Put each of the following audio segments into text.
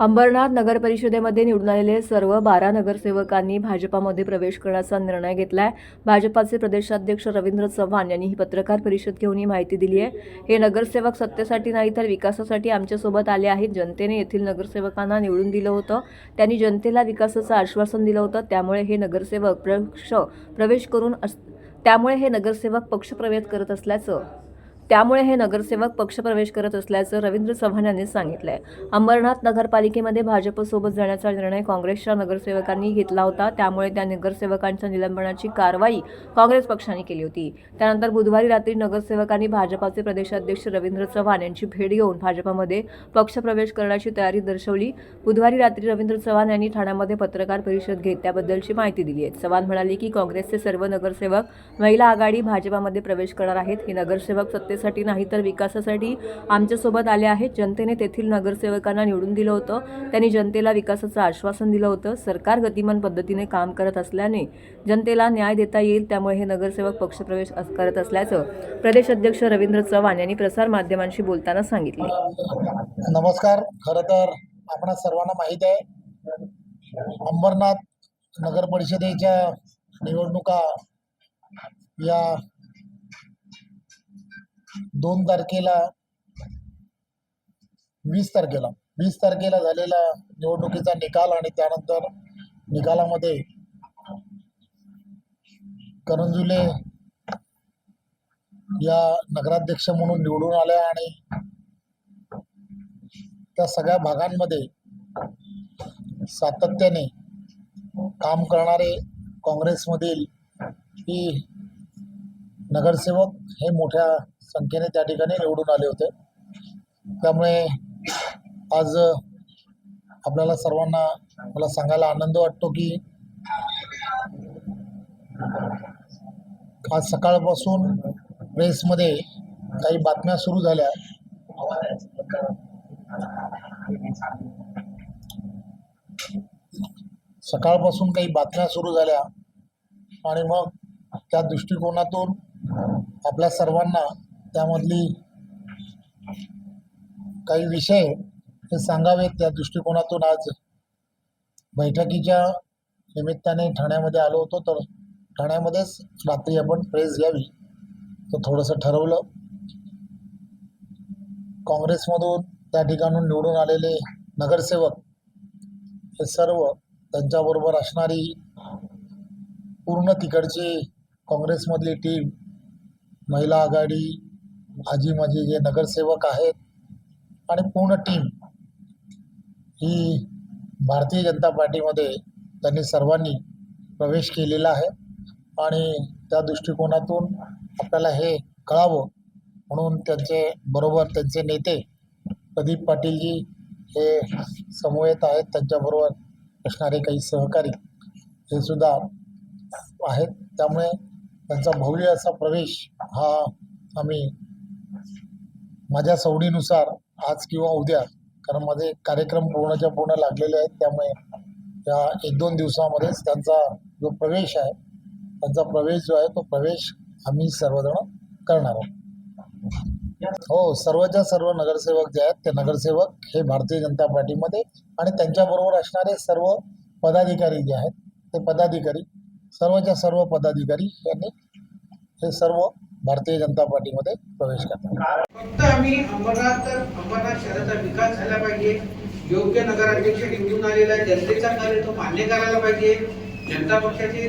अंबरनाथ नगर परिषदेमध्ये निवडून आलेले सर्व बारा नगरसेवकांनी भाजपामध्ये प्रवेश करण्याचा निर्णय घेतला आहे भाजपाचे प्रदेशाध्यक्ष रवींद्र चव्हाण यांनी ही पत्रकार परिषद घेऊन ही माहिती दिली आहे. हे नगरसेवक सत्तेसाठी नाही तर विकासासाठी आमच्यासोबत आले आहेत. जनतेने येथील नगरसेवकांना निवडून दिलं होतं. त्यांनी जनतेला विकासाचं आश्वासन दिलं होतं. त्यामुळे हे नगरसेवक पक्ष प्रवेश करून अस- त्यामुळे हे नगरसेवक पक्षप्रवेश करत असल्याचं त्यामुळे हे नगरसेवक पक्षप्रवेश करत असल्याचं रवींद्र चव्हाण यांनी सांगितलं आहे अंबरनाथ नगरपालिकेमध्ये भाजपसोबत जाण्याचा निर्णय काँग्रेसच्या नगरसेवकांनी घेतला होता. त्यामुळे त्या नगरसेवकांच्या निलंबनाची कारवाई काँग्रेस पक्षाने केली होती. त्यानंतर बुधवारी रात्री नगरसेवकांनी भाजपाचे प्रदेशाध्यक्ष रवींद्र चव्हाण यांची भेट घेऊन भाजपामध्ये पक्षप्रवेश करण्याची तयारी दर्शवली. बुधवारी रात्री रवींद्र चव्हाण यांनी ठाण्यामध्ये पत्रकार परिषद घेत त्याबद्दलची माहिती दिली आहे. चव्हाण म्हणाले की काँग्रेसचे सर्व नगरसेवक महिला आघाडी भाजपामध्ये प्रवेश करणार आहेत. हे नगरसेवक सत्तेसाठी नाही तर विकासासाठी आमच्यासोबत आले आहेत. जनतेने तेथील नगरसेवकांना निवडून दिलं होतं. त्यांनी जनतेला विकासाचं आश्वासन दिलं होतं. सरकार गतिमान पद्धतीने काम करत असल्याने जनतेला न्याय देता येईल. त्यामुळे हे नगरसेवक पक्षप्रवेश करत असल्याचं प्रदेश अध्यक्ष रवींद्र चव्हाण यांनी प्रसारमाध्यमांशी बोलताना सांगितले. नमस्कार. खर तर आपण सर्वांना माहीत आहे अंबरनाथ नगर परिषदेच्या निवडणुका या दोन तारखेला वीस तारखेला. वीस तारखेला झालेला निवडणुकीचा निकाल आणि त्यानंतर निकालामध्ये करंजुले या नगराध्यक्ष म्हणून निवडून आल्या आणि त्या सगळ्या भागांमध्ये सातत्याने काम करणारे काँग्रेसमधील ही नगरसेवक हे मोठ्या संख्येने त्या ठिकाणी निवडून आले होते. त्यामुळे आज आपल्याला सर्वांना मला सांगायला आनंद वाटतो की आज सकाळपासून प्रेसमध्ये काही बातम्या सुरू झाल्या. सकाळपासून काही बातम्या सुरू झाल्या. आणि मग त्या दृष्टिकोनातून आपल्या सर्वांना त्यामधली काही विषय हे सांगावेत त्या दृष्टिकोनातून आज. बैठकीच्या निमित्ताने ठाण्यामध्ये आलो होतो तर ठाण्यामध्येच रात्री आपण प्रेस घ्यावी. तर थोडंसं ठरवलं. काँग्रेसमधून त्या ठिकाणून निवडून आलेले नगरसेवक हे सर्व त्यांच्याबरोबर असणारी पूर्ण तिकडची काँग्रेसमधली टीम महिला आघाडी आजी माझी जे नगरसेवक आहेत आणि पूर्ण टीम ही भारतीय जनता पार्टीमध्ये त्यांनी सर्वांनी प्रवेश केलेला आहे. आणि त्या दृष्टिकोनातून आपल्याला हे कळावं म्हणून त्यांचे बरोबर त्यांचे नेते प्रदीप पाटीलजी हे समवेत आहेत. त्यांच्याबरोबर असणारे काही सहकारी हे सुद्धा आहेत. त्यामुळे त्यांचा भव्य असा प्रवेश हा आम्ही माझ्या सवडीनुसार आज किंवा उद्या कारण माझे कार्यक्रम पूर्णच्या पूर्ण लागलेले आहेत त्यामुळे या एक दोन दिवसामध्येच त्यांचा जो प्रवेश आहे त्यांचा प्रवेश जो आहे तो प्रवेश आम्ही सर्वजण करणार आहोत. हो सर्वच्या सर्व नगरसेवक जे आहेत ते नगरसेवक हे भारतीय जनता पार्टीमध्ये आणि त्यांच्याबरोबर असणारे सर्व पदाधिकारी जे आहेत ते पदाधिकारी सर्वच्या सर्व पदाधिकारी यांनी हे सर्व भारतीय जनता पार्टीमध्ये प्रवेश करतात. फक्त आम्ही अंबरनाथ तर अंबरनाथ शहराचा विकास झाला पाहिजे. योग्य नगराध्यक्ष निवडून आलेला जनतेचा कार्य तो मान्य करायला पाहिजे. जनता पक्षाचे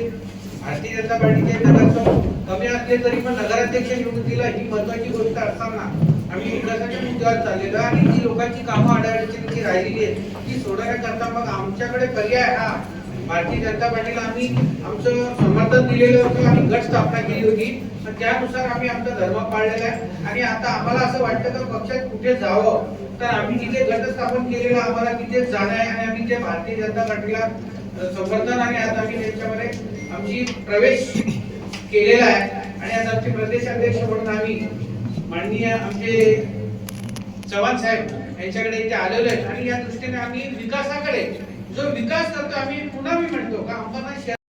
भारतीय जनता पार्टीचे नगरसेवक कमी असले तरी पण नगराध्यक्ष निवडून दिला ही महत्वाची गोष्ट असताना आम्ही विकासाच्या मुद्द्यावर चाललेलो आणि जी लोकांची कामं अडचणीची राहिलेली आहेत ती सोडवण्याकरता मग आमच्याकडे पर्याय हा भारतीय जनता पार्टीला आम्ही आमचं समर्थन दिलेलं होतं आणि गट स्थापना केली होती. पण त्यानुसार आम्ही आमचा धर्म पाळलेला आहे. आणि आता आम्हाला असं वाटतं की पक्षात कुठे जावं? तर आम्ही तिथे गट स्थापन केलेलं आम्हाला तिथे जाणं आहे. आणि आम्ही ते भारतीय जनता पार्टीला समर्थन आणि आज आम्ही त्यांच्यामध्ये आमची प्रवेश केलेला आहे. आणि आज आमचे प्रदेश अध्यक्ष म्हणून आम्ही माननीय आमचे चव्हाण साहेब यांच्याकडे इथे आलेलो आहे. आणि या दृष्टीने आम्ही विकासाकडे जो विकास करतो आम्ही पुन्हा मी म्हणतो का आम्हाला